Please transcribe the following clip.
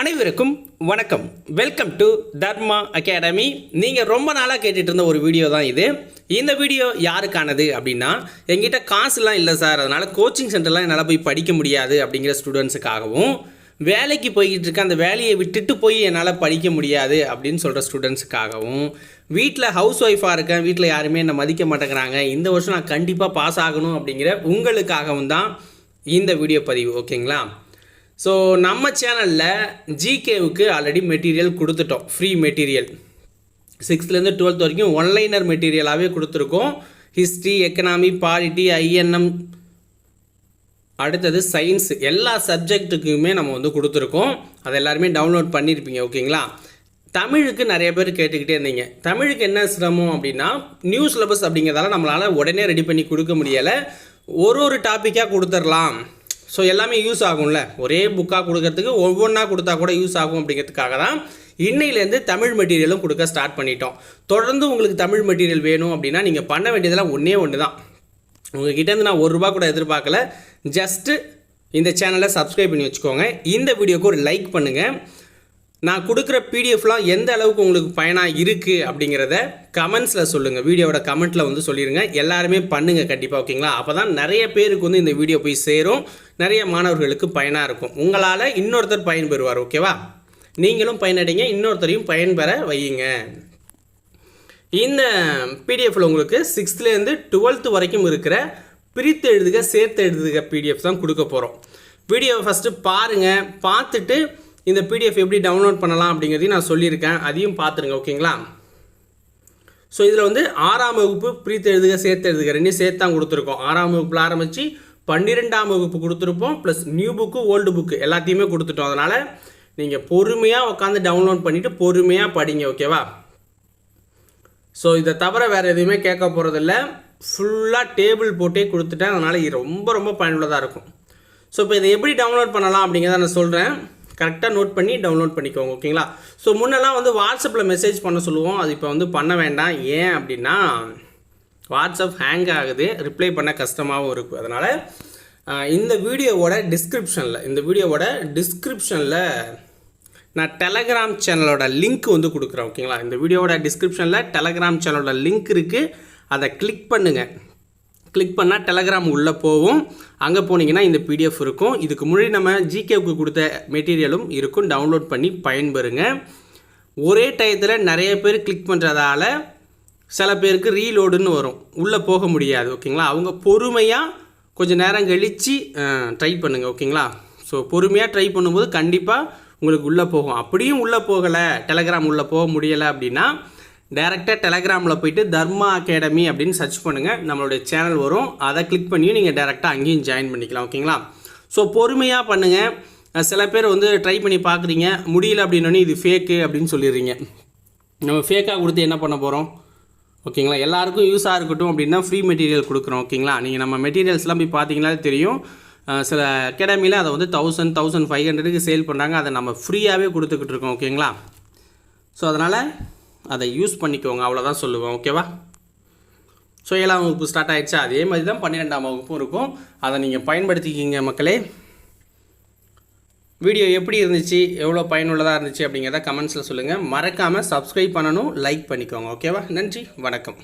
அனைவருக்கும் வணக்கம். Welcome to Dharma academy நீங்கள் ரொம்ப நாளாக கேட்டுட்டு இருந்த ஒரு வீடியோ தான் இது. இந்த வீடியோ யாருக்கானது அப்படின்னா எங்கிட்ட காசுலாம் இல்லை சார். அதனால் கோச்சிங் சென்டர்லாம் என்னால் போய் படிக்க முடியாது அப்படிங்கிற ஸ்டூடெண்ட்ஸுக்காகவும் வேலைக்கு போய்கிட்டு இருக்க அந்த வேலையை விட்டுட்டு போய் என்னால் படிக்க முடியாது அப்படின்னு சொல்கிற ஸ்டூடெண்ட்ஸுக்காகவும் வீட்டில் ஹவுஸ் ஒய்ஃபாக இருக்கேன் வீட்டில் யாருமே என்னை மதிக்க மாட்டேங்கிறாங்க. இந்த வருஷம் நான் கண்டிப்பாக பாஸ் ஆகணும் அப்படிங்கிற உங்களுக்காகவும் தான் இந்த வீடியோ பதிவு ஓகேங்களா ஸோ நம்ம சேனலில் ஜிகேவுக்கு ஆல்ரெடி மெட்டீரியல் கொடுத்துட்டோம். ஃப்ரீ மெட்டீரியல் சிக்ஸ்த்லேருந்து டுவெல்த் வரைக்கும் ஒன்லைனர் மெட்டீரியலாகவே கொடுத்துருக்கோம். ஹிஸ்ட்ரி எக்கனாமி பாலிட்டி ஐஎன்எம் அடுத்தது சயின்ஸ் எல்லா சப்ஜெக்ட்டுக்குமே நம்ம வந்து கொடுத்துருக்கோம். அதை எல்லாருமே டவுன்லோட் பண்ணியிருப்பீங்க ஓகேங்களா? தமிழுக்கு நிறைய பேர் கேட்டுக்கிட்டே இருந்தீங்க. தமிழுக்கு என்ன சிரமம் அப்படின்னா நியூ சிலபஸ் அப்படிங்கிறதால நம்மளால் உடனே ரெடி பண்ணி கொடுக்க முடியலை. ஒரு ஒரு டாப்பிக்காக கொடுத்துடலாம் ஸோ எல்லாமே யூஸ் ஆகும்ல. ஒரே புக்காக கொடுக்கறதுக்கு ஒவ்வொன்றா கொடுத்தா கூட யூஸ் ஆகும் அப்படிங்கிறதுக்காக தான் இன்னையிலேருந்து தமிழ் மெட்டீரியலும் கொடுக்க ஸ்டார்ட் பண்ணிட்டோம். தொடர்ந்து உங்களுக்கு தமிழ் மெட்டீரியல் வேணும் அப்படின்னா நீங்கள் பண்ண வேண்டியதெல்லாம் ஒன்றே ஒன்று தான். உங்ககிட்டேருந்து நான் ஒரு ரூபா கூட எதிர்பார்க்கல. ஜஸ்ட்டு இந்த சேனலை சப்ஸ்கிரைப் பண்ணி வச்சுக்கோங்க. இந்த வீடியோக்கு ஒரு லைக் பண்ணுங்கள் நான் கொடுக்குற பிடிஎஃப்லாம் எந்த அளவுக்கு உங்களுக்கு பயனாக இருக்குது அப்படிங்கிறத கமெண்ட்ஸில் சொல்லுங்கள் வீடியோவோட கமெண்ட்டில் வந்து சொல்லிடுங்க எல்லாருமே பண்ணுங்கள் கண்டிப்பாக ஓகேங்களா அப்போ தான் நிறைய பேருக்கு வந்து இந்த வீடியோ போய் சேரும். நிறைய மாணவர்களுக்கு பயனாக இருக்கும். உங்களால் இன்னொருத்தர் பயன்பெறுவார் ஓகேவா நீங்களும் பயனடைங்க இன்னொருத்தரையும் பயன்பெற வையுங்க. இந்த பிடிஎஃப்பில் உங்களுக்கு சிக்ஸ்த்லேருந்து டுவெல்த்து வரைக்கும் இருக்கிற பிரித்து எழுதுக சேர்த்து எழுதுக பிடிஎஃப் தான் கொடுக்க போகிறோம் வீடியோவை ஃபஸ்ட்டு பாருங்கள் பார்த்துட்டு இந்த பிடிஎஃப் எப்படி டவுன்லோட் பண்ணலாம் அப்படிங்கிறதையும் நான் சொல்லியிருக்கேன். அதையும் பார்த்துருங்க ஓகேங்களா? ஸோ இதில் வந்து ஆறாம் வகுப்பு பிரித்து எழுதுக சேர்த்து எழுதுக ரெண்டையும் சேர்த்து தான் கொடுத்துருக்கோம். ஆறாம் வகுப்பில் ஆரம்பித்து பன்னிரெண்டாம் வகுப்பு கொடுத்துருப்போம் plus new book old book எல்லாத்தையுமே கொடுத்துட்டோம். அதனால் நீங்கள் பொறுமையாக உட்காந்து டவுன்லோட் பண்ணிவிட்டு பொறுமையாக படிங்க ஓகேவா? ஸோ இதை தவிர வேறு எதுவுமே கேட்க போகிறதில்ல ஃபுல்லாக டேபிள் போட்டே கொடுத்துட்டேன். அதனால் இது ரொம்ப ரொம்ப பயனுள்ளதாக இருக்கும். ஸோ இப்போ இதை எப்படி டவுன்லோட் பண்ணலாம் அப்படிங்கிறத நான் சொல்கிறேன் கரெக்டாக நோட் பண்ணி டவுன்லோட் பண்ணிக்கோங்க ஓகேங்களா ஸோ முன்னெல்லாம் வந்து வாட்ஸ்அப்பில் மெசேஜ் பண்ண சொல்லுவோம். அது இப்போ வந்து பண்ண வேண்டாம். ஏன் அப்படின்னா வாட்ஸ்அப் ஹேங் ஆகுது. ரிப்ளை பண்ண கஷ்டமாகவும் இருக்கும் அதனால் இந்த வீடியோவோட டிஸ்கிரிப்ஷனில் இந்த வீடியோவோட டிஸ்கிரிப்ஷனில் நான் டெலகிராம் சேனலோட லிங்க் வந்து கொடுக்குறேன் ஓகேங்களா இந்த வீடியோவோட டிஸ்கிரிப்ஷனில் டெலகிராம் சேனலோட லிங்க் இருக்குது அதை கிளிக் பண்ணுங்கள் கிளிக் பண்ணால் டெலகிராம் உள்ளே போகும் அங்கே போனீங்கன்னா இந்த பிடிஎஃப் இருக்கும். இதுக்கு முன்னாடி நம்ம ஜிகேவுக்கு கொடுத்த மெட்டீரியலும் இருக்கும். டவுன்லோட் பண்ணி பயன்பெறுங்க. ஒரே டயத்தில் நிறைய பேர் கிளிக் பண்ணுறதால சில பேருக்கு ரீலோடுன்னு வரும். உள்ளே போக முடியாது ஓகேங்களா அவங்க பொறுமையாக கொஞ்சம் நேரம் கழித்து ட்ரை பண்ணுங்கள் ஓகேங்களா ஸோ பொறுமையாக ட்ரை பண்ணும்போது கண்டிப்பாக உங்களுக்கு உள்ளே போகும். அப்படியும் உள்ளே போகலை. டெலகிராம் உள்ளே போக முடியலை அப்படின்னா டேரெக்டாக டெலகிராமில் போயிட்டு தர்மா அகாடமி அப்படின்னு சர்ச் பண்ணுங்கள் நம்மளுடைய சேனல் வரும். அதை கிளிக் பண்ணியும் நீங்கள் டேரெக்டாக அங்கேயும் ஜாயின் பண்ணிக்கலாம். ஓகேங்களா? ஸோ பொறுமையாக பண்ணுங்கள் சில பேர் வந்து ட்ரை பண்ணி பார்க்குறீங்க. முடியல அப்படின்னோடனே இது ஃபேக்கு அப்படின்னு சொல்லிடுறீங்க. நம்ம ஃபேக்காக கொடுத்து என்ன பண்ண போகிறோம் ஓகேங்களா? எல்லாருக்கும் யூஸாக இருக்கட்டும் அப்படின்னா ஃப்ரீ மெட்டீரியல் கொடுக்குறோம். ஓகேங்களா? நீங்கள் நம்ம மெட்டீரியல்ஸ்லாம் போய் பார்த்தீங்கனாலே தெரியும். சில அகாடமியில் அதை வந்து தௌசண்ட் தௌசண்ட் ஃபைவ் ஹண்ட்ரடுக்கு சேல் பண்ணுறாங்க அதை நம்ம ஃப்ரீயாகவே கொடுத்துக்கிட்டு இருக்கோம். ஓகேங்களா? ஸோ அதனால் அதை யூஸ் பண்ணிக்கோங்க அவ்வளோதான் சொல்லுவேன் ஓகேவா ஸோ ஏழாம் வகுப்பு ஸ்டார்ட் ஆயிடுச்சா. அதே மாதிரி தான் பன்னிரெண்டாம் வகுப்பும் இருக்கும். அதை நீங்கள் பயன்படுத்திக்கிங்க மக்களே. வீடியோ எப்படி இருந்துச்சு எவ்வளோ பயனுள்ளதாக இருந்துச்சு அப்படிங்கிறத கமெண்ட்ஸில் சொல்லுங்கள் மறக்காமல் சப்ஸ்கிரைப் பண்ணணும் லைக் பண்ணிக்கோங்க ஓகேவா நன்றி வணக்கம்.